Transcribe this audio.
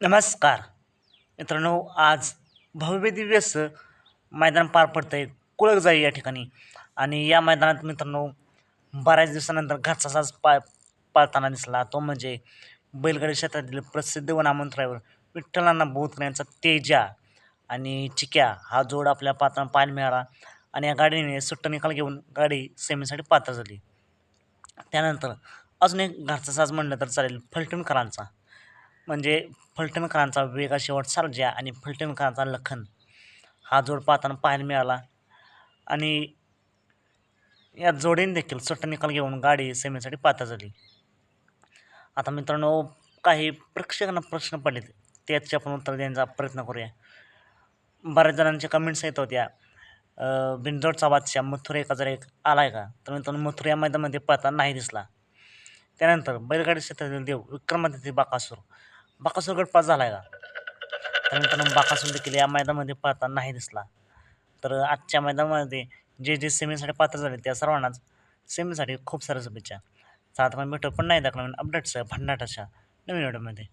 नमस्कार. मित्रांनो आज भव्यदिव्य असं मैदान पार पडतं आहे कुळकजाई या ठिकाणी. आणि या मैदानात मित्रांनो बऱ्याच दिवसानंतर घरचा साज पा पाळताना दिसला. तो म्हणजे बैलगाडी क्षेत्रातील प्रसिद्ध व नामवंत विठ्ठलांना बोध यांचा तेजा आणि चिक्या हा जोड आपल्या पात्रांना पाहायला मिळाला आणि या गाडीने सुट्टा निकाल घेऊन गाडी सेमीसाठी पात्र झाली. त्यानंतर अजून एक घरचा साज म्हणलं तर चालेल फलटणकरांचा. म्हणजे फलटणकरांचा वेगा शेवट सारजा आणि फलटणकरांचा लखन. हा जोड पाहताना पाहायला मिळाला. आणि या जोडीने देखील सुट्टा निकाल घेऊन गाडी सेमीसाठी पात्र झाली. आता मित्रांनो काही प्रेक्षकांना प्रश्न पडले त्याचे आपण उत्तर देण्याचा प्रयत्न करूया. बऱ्याच जणांच्या कमेंट्स येत होत्या. अं, बिनजोडचा बादशाह मथुरा एक हजार एक आला आहे का? तर मित्रांनो मथुरा या मैदानामध्ये पळताना नाही दिसला. त्यानंतर बैलगाडी क्षेत्रातील देव विक्रमादित्य बाकासूर. बाकासूर गट पास झाला आहे का? तर मित्रांनो बाकासूर देखील या मैदानामध्ये पाहताना नाही दिसला. तर आजच्या मैदानामध्ये जे जे सेमीसाठी पात्र झाले त्या सर्वांनाच सेमीसाठी खूप साऱ्या शुभेच्छा. सात आता आपण पण नाही दाखवला अपडेट्स भन्नाट अशा नवीन व्हिडिओमध्ये